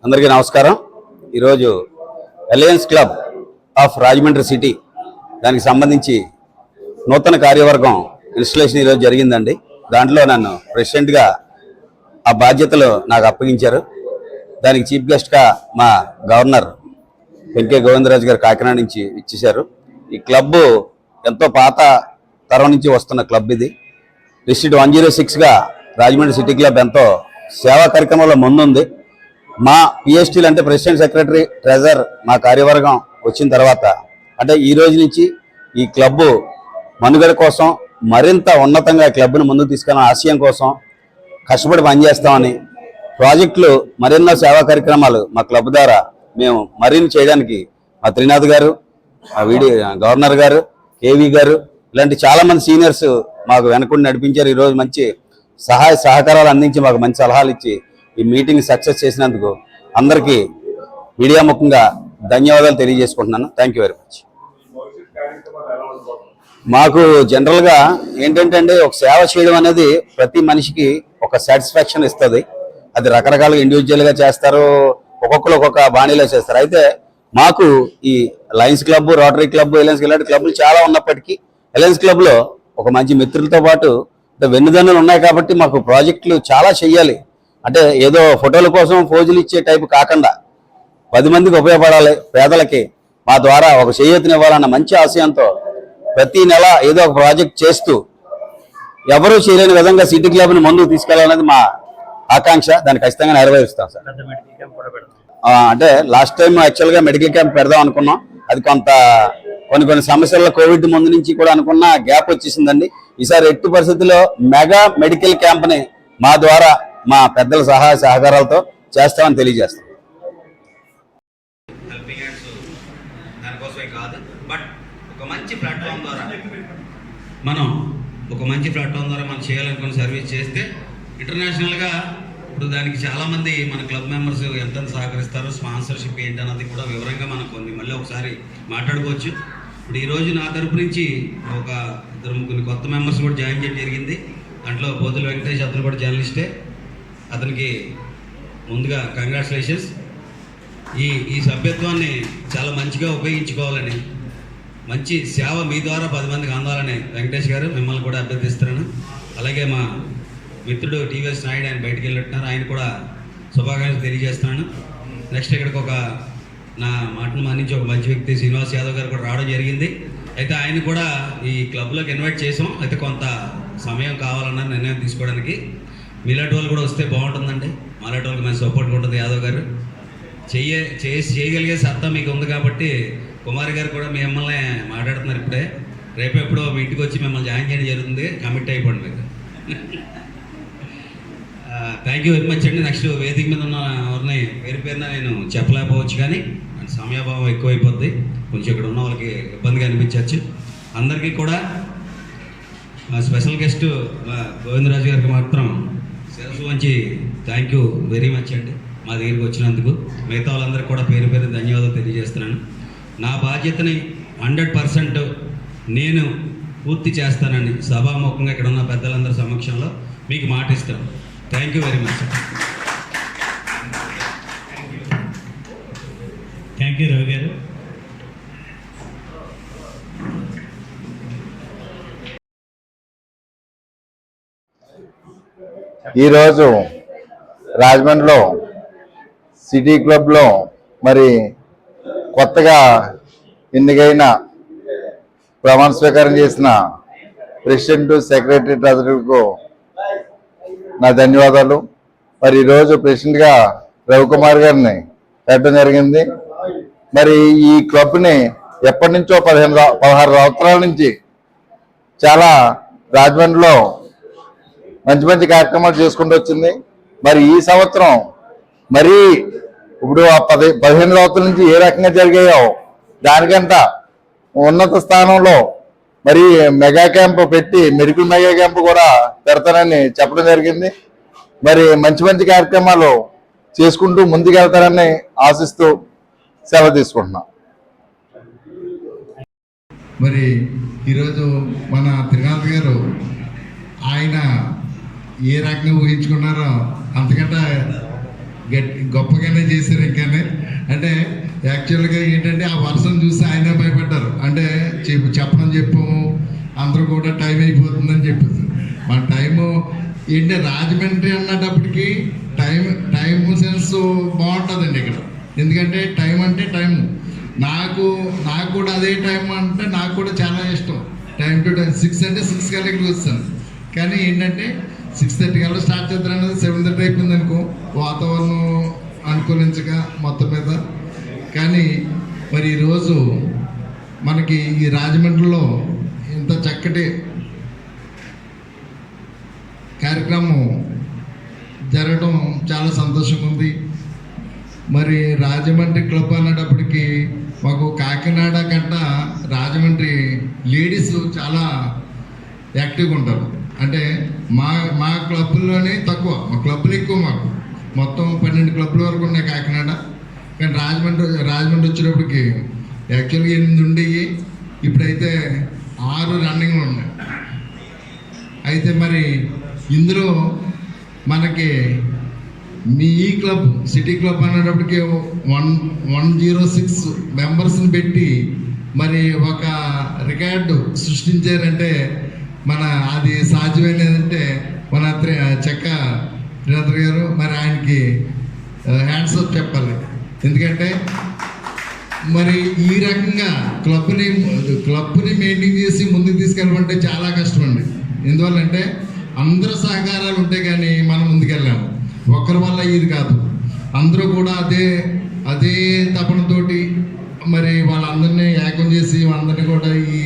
అందరికీ నమస్కారం. ఈరోజు alliance club of Rajahmundry city దానికి సంబంధించి నూతన కార్యవర్గం ఇన్స్టలేషన్ ఈరోజు జరిగిందండి. దాంట్లో నన్ను ప్రెసిడెంట్గా ఆ బాధ్యతలు నాకు అప్పగించారు. దానికి చీఫ్ గెస్ట్గా మా గవర్నర్ వెంకే గోవిందరాజు గారు కాకినాడ నుంచి ఇచ్చేశారు. ఈ క్లబ్ ఎంతో పాత తరం నుంచి వస్తున్న క్లబ్ ఇది. డిస్ట్రిక్ట్ వన్ జీరో సిక్స్గా రాజమండ్రి సిటీ క్లబ్ ఎంతో సేవా కార్యక్రమంలో ముందుంది. మా పిఎస్టీలు అంటే ప్రెసిడెంట్ సెక్రటరీ ట్రెజర్ మా కార్యవర్గం వచ్చిన తర్వాత అంటే ఈ రోజు నుంచి ఈ క్లబ్ మనుగడ కోసం మరింత ఉన్నతంగా క్లబ్ను ముందుకు తీసుకెళ్ళిన ఆశయం కోసం కష్టపడి పనిచేస్తామని ప్రాజెక్టులు మరెన్నో సేవా కార్యక్రమాలు మా క్లబ్ ద్వారా మేము మరిన్ని చేయడానికి మా త్రినాథ్ గారు మా వీడి గవర్నర్ గారు కేవీ గారు ఇలాంటి చాలామంది సీనియర్స్ మాకు వెనకుండి నడిపించారు. ఈరోజు మంచి సహాయ సహకారాలు అందించి మాకు మంచి సలహాలు ఇచ్చి ఈ మీటింగ్ సక్సెస్ చేసినందుకు అందరికీ మీడియా ముఖంగా ధన్యవాదాలు తెలియజేసుకుంటున్నాను. థ్యాంక్ యూ వెరీ మచ్ మాకు జనరల్గా ఏంటంటే అండి ఒక సేవ చేయడం అనేది ప్రతి మనిషికి ఒక సాటిస్ఫాక్షన్ ఇస్తుంది. అది రకరకాలుగా ఇండివిజువల్గా చేస్తారు ఒక్కొక్కరు ఒక్కొక్క బాణీలో చేస్తారు. అయితే మాకు ఈ Lions club Rotary club alliance ఇలాంటి క్లబ్లు చాలా ఉన్నప్పటికీ ఎలయన్స్ క్లబ్లో ఒక మంచి మిత్రులతో పాటు వెన్నుదన్నులు ఉన్నాయి కాబట్టి మాకు ప్రాజెక్టులు చాలా చెయ్యాలి. అంటే ఏదో ఫోటోల కోసం ఫోజులు ఇచ్చే టైపు కాకుండా పది మందికి ఉపయోగపడాలి పేదలకి. మా ద్వారా ఒక చేయూతనివ్వాలన్న మంచి ఆశయంతో ప్రతి నెల ఏదో ఒక ప్రాజెక్ట్ చేస్తూ ఎవరూ చేయలేని విధంగా సిటీ క్లబ్ని ముందుకు తీసుకెళ్ళాలనేది మా ఆకాంక్ష. దాన్ని ఖచ్చితంగా నెరవేరుస్తాం సార్. అంటే లాస్ట్ టైం యాక్చువల్గా మెడికల్ క్యాంప్ పెడదాం అనుకున్నాం. అది కొంత కొన్ని కొన్ని సమస్యల కోవిడ్ ముందు నుంచి కూడా అనుకున్న గ్యాప్ వచ్చేసిందండి. ఈసారి ఎట్టి పరిస్థితుల్లో మెగా మెడికల్ క్యాంప్ని మా ద్వారా మా పెద్దల సహాయ సహకారాలతో చేస్తామని తెలియజేస్తాం. కాదు బట్ ఒక మంచి ప్లాట్ఫామ్ ద్వారా మనం ఒక మంచి ప్లాట్ఫామ్ ద్వారా మనం చేయాలనుకున్న సర్వీస్ చేస్తే ఇంటర్నేషనల్గా ఇప్పుడు దానికి చాలామంది మన క్లబ్ మెంబర్స్ ఎంత సహకరిస్తారో స్పాన్సర్షిప్ ఏంటన్నది కూడా వివరంగా మనం కొన్ని మళ్ళీ ఒకసారి మాట్లాడుకోవచ్చు. ఇప్పుడు ఈరోజు నా తరపు నుంచి ఒక ఇద్దరు ముగ్గురు కొత్త మెంబర్స్ కూడా జాయిన్ చేయడం జరిగింది. దాంట్లో పోతుల వెంకటేష్ అతను కూడా జర్నలిస్టే అతనికి ముందుగా కంగ్రాచులేషన్స్ ఈ ఈ సభ్యత్వాన్ని చాలా మంచిగా ఉపయోగించుకోవాలని మంచి సేవ మీ ద్వారా పది మందికి అందాలని వెంకటేష్ గారు మిమ్మల్ని కూడా అభ్యర్థిస్తున్నాను. అలాగే మా మిత్రుడు టీవీఎస్ నాయుడు ఆయన బయటికి వెళ్ళినట్టున్నారు ఆయన కూడా శుభాకాంక్షలు తెలియజేస్తున్నాను. నెక్స్ట్ ఇక్కడికి ఒక నా మాటను మన్నించి ఒక మంచి వ్యక్తి శ్రీనివాస్ యాదవ్ గారు కూడా రావడం జరిగింది. అయితే ఆయన కూడా ఈ క్లబ్లోకి ఇన్వైట్ చేసాం. అయితే కొంత సమయం కావాలన్న నిర్ణయం తీసుకోవడానికి మీలాంటి వాళ్ళు కూడా వస్తే బాగుంటుందండి. మాలాంటి వాళ్ళకి మంచి సపోర్ట్గా ఉంటుంది యాదవ్ గారు. చెయ్య చేసి చేయగలిగే సత్తా మీకు ఉంది కాబట్టి కుమారి గారు కూడా మిమ్మల్ని మాట్లాడుతున్నారు ఇప్పుడే. రేపు ఎప్పుడో మీ ఇంటికి వచ్చి మిమ్మల్ని జాయిన్ చేయడం జరుగుతుంది. కమిట్ అయిపోండి మీరు. థ్యాంక్ యూ వెరీ మచ్ అండి. నెక్స్ట్ వేదిక మీద ఉన్న ఎవరిని పేరు పేరున నేను చెప్పలేకపోవచ్చు కానీ సమయాభావం ఎక్కువైపోద్ది. కొంచెం ఇక్కడ ఉన్న వాళ్ళకి ఇబ్బందిగా అనిపించవచ్చు. అందరికీ కూడా మా స్పెషల్ గెస్ట్ గోవిందరాజు గారికి మాత్రం శిరస్సు మంచి థ్యాంక్ యూ వెరీ మచ్ అండి. మా దగ్గరికి వచ్చినందుకు. మిగతా వాళ్ళందరికీ కూడా పేరు పేరు ధన్యవాదాలు తెలియజేస్తున్నాను. నా బాధ్యతని హండ్రెడ్ పర్సెంట్ నేను పూర్తి చేస్తానని సభాముఖంగా ఇక్కడ ఉన్న పెద్దలందరి సమక్షంలో మీకు మాట ఇస్తాను thank you very much thank you Ravi గారు. ఈరోజు రాజమండ్రిలో సిటీ క్లబ్లో మరి కొత్తగా ఎన్నికైన ప్రమాణ స్వీకారం చేసిన ప్రెసిడెంట్ సెక్రటరీ ట్రెజరీకు నా ధన్యవాదాలు. మరి ఈరోజు ప్రెసిడెంట్గా రవికుమార్ గారిని పెట్టడం జరిగింది. మరి ఈ క్లబ్ని ఎప్పటి నుంచో పదిహేను పదహారు సంవత్సరాల నుంచి చాలా రాజమండ్రిలో మంచి మంచి కార్యక్రమాలు చేసుకుంటూ వచ్చింది. మరి ఈ సంవత్సరం మరి ఇప్పుడు ఆ పది పదిహేను సంవత్సరాల నుంచి ఏ రకంగా జరిగాయో దానికంట ఉన్నత స్థానంలో మరి మెగా క్యాంప్ పెట్టి మెడికల్ మెగా క్యాంప్ కూడా పెడతానని చెప్పడం జరిగింది. మరి మంచి మంచి కార్యక్రమాలు చేసుకుంటూ ముందుకెళ్తారని ఆశిస్తూ సెలవు తీసుకుంటున్నా. మరి ఈరోజు మన త్రినాథ్ గారు ఆయన ఏ రకంగా ఊహించుకున్నారో అంతకంటే గట్టి గొప్పగానే చేశారు ఇంకానే అంటే యాక్చువల్గా ఏంటంటే ఆ వర్షం చూసి ఆయనే భయపడ్డారు. అంటే చెప్పు చెప్పడం చెప్పాము. అందరూ కూడా టైం అయిపోతుందని చెప్పేసి. మన టైము ఏంటి రాజమండ్రి అన్నటప్పటికి టైం టైం సెన్స్ బాగుంటుందండి ఇక్కడ. ఎందుకంటే టైం అంటే టైం నాకు నాకు కూడా అదే టైం అంటే నాకు కూడా చాలా ఇష్టం. Time to time. సిక్స్ అంటే సిక్స్ కల్లా ఇక్కడికి వస్తాను కానీ ఏంటంటే సిక్స్ థర్టీ కల్లా స్టార్ట్ చేద్దాం అనేది సెవెన్ థర్టీ అయిపోయింది అనుకో. వాతావరణం అనుకూలించక మొత్తం మీద. కానీ మరి ఈరోజు మనకి ఈ రాజమండ్రిలో ఇంత చక్కటి కార్యక్రమం జరగడం చాలా సంతోషంగా ఉంది. మరి రాజమండ్రి క్లబ్ అనేటప్పటికి మాకు కాకినాడ కంట రాజమండ్రి లేడీస్ చాలా యాక్టివ్గా ఉంటారు. అంటే మా మా క్లబ్లోనే తక్కువ. మా క్లబ్లు ఎక్కువ మాకు. మొత్తం పన్నెండు క్లబ్ల వరకు ఉన్నాయి కాకినాడ. కానీ రాజమండ్రి రాజమండ్రి వచ్చేటప్పటికి యాక్చువల్గా ఎనిమిది ఉండేవి. ఇప్పుడైతే ఆరు రన్నింగ్లు ఉన్నాయి. అయితే మరి ఇందులో మనకి మీ ఈ క్లబ్ సిటీ క్లబ్ అనేటప్పటికి వన్ వన్ జీరో సిక్స్ మెంబర్స్ని పెట్టి మరి ఒక రికార్డు సృష్టించారంటే మన అది సాధ్యమైనదంటే మన చెక్క శ్రీనాథ్ గారు మరి ఆయనకి హ్యాండ్స్ అప్ చెప్పాలి. ఎందుకంటే మరి ఈ రకంగా క్లబ్ని క్లబ్ని మెయింటైన్ చేసి ముందుకు తీసుకెళ్ళమంటే చాలా కష్టం అండి ఎందువల్లంటే అందరూ సహకారాలు ఉంటే కానీ మనం ముందుకెళ్ళాము. ఒక్కరి వల్ల ఇది కాదు. అందరూ కూడా అదే అదే తపనతోటి మరి వాళ్ళ ఏకం చేసి అందరినీ కూడా ఈ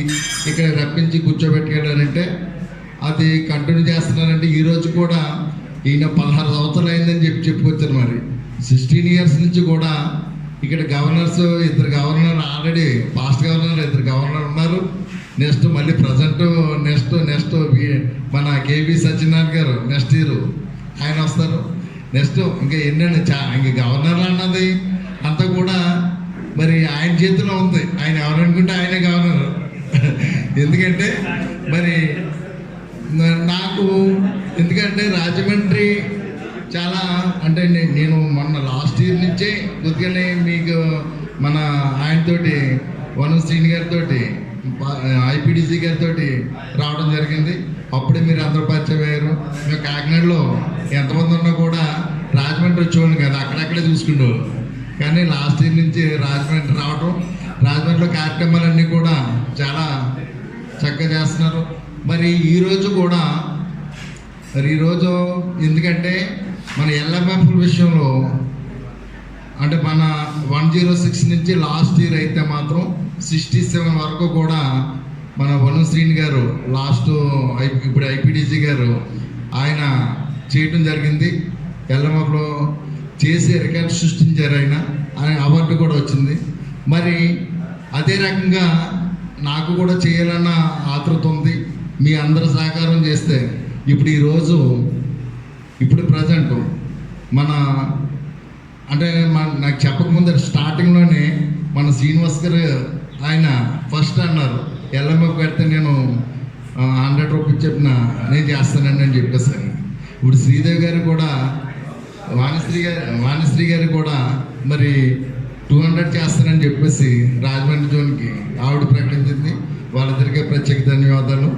ఇక్కడ రప్పించి కూర్చోబెట్టుకెళ్ళారంటే అది కంటిన్యూ చేస్తున్నారంటే ఈరోజు కూడా ఈయన పదహారు సంవత్సరాలు అయిందని చెప్పి చెప్పుకొచ్చారు మరి. సిక్స్టీన్ ఇయర్స్ నుంచి కూడా ఇక్కడ గవర్నర్స్ ఇద్దరు గవర్నర్ ఆల్రెడీ పాస్ట్ గవర్నర్ ఇద్దరు గవర్నర్ ఉన్నారు. నెక్స్ట్ మళ్ళీ ప్రజెంట్ నెక్స్ట్ నెక్స్ట్ మన కేవీ సత్యనారాయణ గారు నెక్స్ట్ ఇయర్ ఆయన వస్తారు. నెక్స్ట్ ఇంకా ఎన్నెన్ని చా ఇంక గవర్నర్ అన్నది అంతా కూడా మరి ఆయన చేతిలో ఉంది. ఆయన ఎవరనుకుంటే ఆయనే గవర్నర్ ఎందుకంటే మరి నాకు ఎందుకంటే రాజమండ్రి చాలా అంటే నేను మొన్న లాస్ట్ ఇయర్ నుంచే కొద్దిగానే మీకు మన ఆయనతోటి వనం శ్రీని గారితో ఐపీడీసీ గారితో రావడం జరిగింది. అప్పుడే మీరు అందరూ పరిచయం అయ్యారు. మేము కాకినాడలో ఎంతమంది ఉన్నా కూడా రాజమండ్రి వచ్చేవాళ్ళు కదా అక్కడక్కడే చూసుకుంటారు కానీ లాస్ట్ ఇయర్ నుంచి రాజమండ్రి రావడం రాజమండ్రిలో కార్యక్రమాలన్నీ కూడా చాలా చక్కగా చేస్తున్నారు. మరి ఈరోజు కూడా మరి ఈరోజు ఎందుకంటే మన ఎల్ఎంఎఫ్ విషయంలో అంటే మన వన్ జీరో సిక్స్ నుంచి లాస్ట్ ఇయర్ అయితే మాత్రం సిక్స్టీ సెవెన్ వరకు కూడా మన వను శ్రీని గారు లాస్ట్ ఇప్పుడు ఐపీడీసీ గారు ఆయన చేయటం జరిగింది. ఎల్ఎంఎఫ్లో చేసి రికార్డ్ సృష్టించారు ఆయన. ఆయన అవార్డు కూడా వచ్చింది. మరి అదే రకంగా నాకు కూడా చేయాలన్న ఆతృత ఉంది. మీ అందరి సహకారం చేస్తే ఇప్పుడు ఈరోజు ఇప్పుడు ప్రజెంట్ మన అంటే మన నాకు చెప్పకముందు స్టార్టింగ్లోనే మన శ్రీనివాస్ గారు ఆయన ఫస్ట్ అన్నారు ఎల్ఎంఎఫ్ పెడితే నేను హండ్రెడ్ రూపీస్ చెప్పిన నేను చేస్తానండి అని చెప్పేసాను ఇప్పుడు శ్రీదేవి గారు కూడా వాణిశ్రీ గారు వాణిశ్రీ గారు కూడా మరి టూ హండ్రెడ్ చేస్తానని చెప్పేసి రాజమండ్రి జోన్కి ఆవిడ ప్రకటించింది. వాళ్ళిద్దరికీ ప్రత్యేక ధన్యవాదాలు.